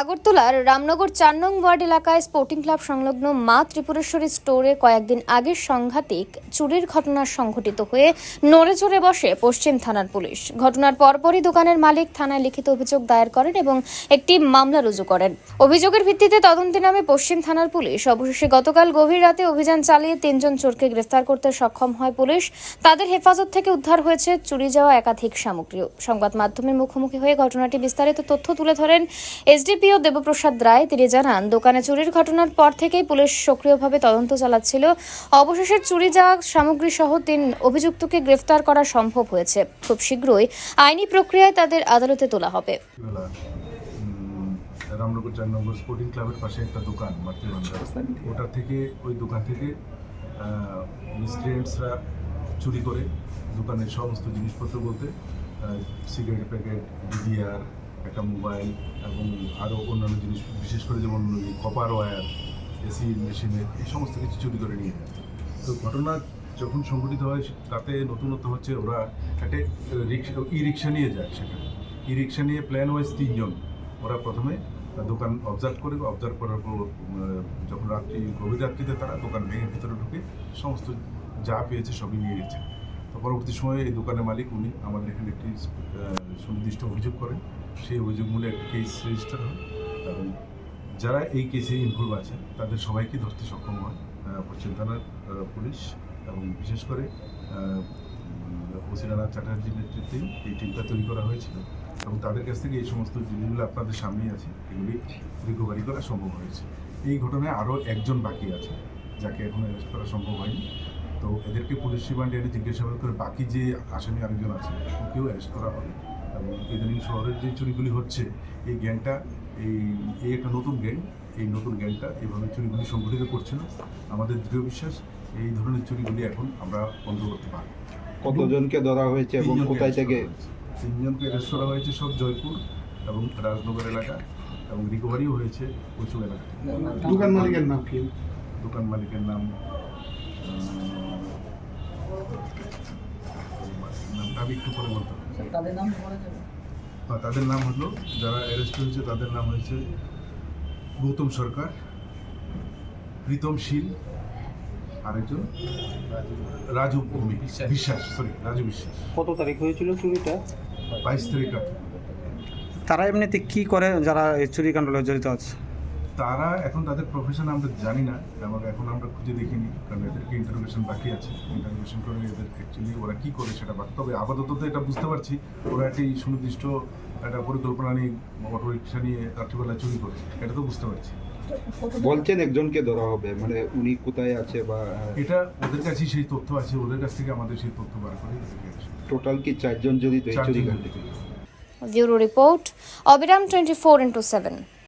আগরতলার রামনগর চার নং ওয়ার্ড এলাকায় স্পোর্টিং ক্লাব সংলগ্ন মা ত্রিপুরেশ্বরী স্টোরে কয়েকদিন আগের সাংঘাতিক চুরির ঘটনা সংঘটিত হয়ে নড়ে চড়ে বসে পশ্চিম থানার পুলিশ। ঘটনার পরপরই দোকানের মালিক থানায় লিখিত অভিযোগ দায়ের করেন এবং একটি মামলা রুজু করেন। অভিযোগের ভিত্তিতে তদন্তে নামে পশ্চিম থানার পুলিশ। অবশেষে গতকাল গভীর রাতে অভিযান চালিয়ে তিনজন চোরকে গ্রেফতার করতে সক্ষম হয় পুলিশ। তাদের হেফাজত থেকে উদ্ধার হয়েছে চুরি যাওয়া একাধিক সামগ্রীও। সংবাদ মাধ্যমের মুখোমুখি হয়ে ঘটনাটি বিস্তারিত তথ্য তুলে ধরেন এসডিপিও দেবপ্রসাদ রায়, তিনি জানান, দোকানে চুরির ঘটনার পর থেকেই পুলিশ সক্রিয়ভাবে তদন্ত চালাচ্ছিল। অবশেষে চুরি যাওয়া সামগ্রী সহ তিন অভিযুক্তকে গ্রেফতার করা সম্ভব হয়েছে। খুব শীঘ্রই আইনি প্রক্রিয়ায় তাদের আদালতে তোলা হবে। রামনগর চার নম্বর স্পোর্টিং ক্লাবের পাশে একটা দোকান ওটা থেকে, ওই দোকান থেকে মিসক্রিয়েন্টসরা চুরি করে দোকানের সমস্ত জিনিসপত্র বলতে সিগারেট প্যাকেট ডিডিআর একটা মোবাইল এবং আরও অন্যান্য জিনিস, বিশেষ করে যেমন কপার ওয়্যার এসি মেশিনের এই সমস্ত কিছু চুরি করে নিয়ে যায়। তো ঘটনা যখন সংঘটিত হয় তাতে নতুনত্ব হচ্ছে ওরা একটা রিক্সা ই রিক্সা নিয়ে যায় সেখানে। ই রিক্সা নিয়ে প্ল্যান ওয়াইজ তিনজন। ওরা প্রথমে দোকান অবজার্ভ করে অবজার্ভ করার পর যখন রাত্রি, গভীর রাত্রিতে তারা দোকান ভেঙে ভিতরে ঢুকে সমস্ত যা পেয়েছে সবই নিয়ে গেছে। পরবর্তী সময়ে এই দোকানের মালিক উনি আমাদের এখানে একটি সুনির্দিষ্ট অভিযোগ করেন। সেই অভিযোগ মূলে একটি কেস রেজিস্টার হয় এবং যারা এই কেসে ইনভলভ আছে তাদের সবাইকে ধরতে সক্ষম হয় পশ্চিম থানার পুলিশ এবং বিশেষ করে ওসিরানা চ্যাটার্জির নেতৃত্বে এই টিমটা তৈরি করা হয়েছিল এবং তাদের কাছ থেকে এই সমস্ত জিনিসগুলো আপনাদের সামনেই আছে, এগুলি রিকভারি করা সম্ভব হয়েছে। এই ঘটনায় আরও একজন বাকি আছে, যাকে এখন অ্যারেস্ট করা সম্ভব হয়নি। তো এদেরকে পুলিশ রিমান্ডে এনে জিজ্ঞাসাবাদ করে বাকি যে আসামি আরেকজন আছে ওকেও অ্যারেস্ট করা হবে। এবং ইদানিং শহরের যে চুরিগুলি হচ্ছে এই গ্যাংটা এই এই একটা নতুন গ্যাং এই নতুন গ্যাংটা এইভাবে চুরিগুলি সংগঠিত করছে না। আমাদের দৃঢ় বিশ্বাস এই ধরনের চুরিগুলি এখন আমরা বন্ধ করতে পারব। কতজনকে ধরা হয়েছে এবং কোথায় থেকে? তিনজনকে অ্যারেস্ট করা হয়েছে সব জয়পুর এবং রাজনগর এলাকা এবং রিকভারিও হয়েছে প্রচুর এলাকা। দোকান মালিকের নাম কি? দোকান মালিকের নাম আমি একটু পরে বলতে তাদের নাম হ্যাঁ, তাদের নাম হলো যারা অ্যারেস্ট হয়েছে তাদের নাম হয়েছে গৌতম সরকার প্রীতম শীল আরেকজন? রাজু ভৌমিক বিশ্বাস। সরি রাজু বিশ্বাস। কত তারিখ হয়েছিল চুরিটা? বাইশ তারিখ তারা এমনিতে কি করে যারা এই চুরি কাণ্ডে জড়িত আছে? তারা এখন তাদের প্রফেশন আমরা জানি না এবং এখন আমরা খুঁজে দেখিনি কারণ এদেরকে ইন্টারোগেশন বাকি আছে। ইন্টারোগেশন করে এদের অ্যাকচুয়ালি ওরা কী করে সেটা বাকি তবে আপাতত তো এটা বুঝতে পারছি ওরা একটি সুনির্দিষ্ট একটা পরিকল্পনা নিয়ে অটো রিক্সা নিয়ে রাত্রিবেলা চুরি করে এটা তো বুঝতে পারছি। বলছেন একজনকে ধরা হবে মানে উনি কোথায় আছে বা এটা ওদের কাছেই সেই তথ্য আছে ওদের কাছ থেকে আমাদের সেই তথ্য বার করে টোটাল কি চারজন যদি চারজন চুরি। ব্যুরো রিপোর্ট অবিরাম টোয়েন্টি ফোর ইন্টু সেভেন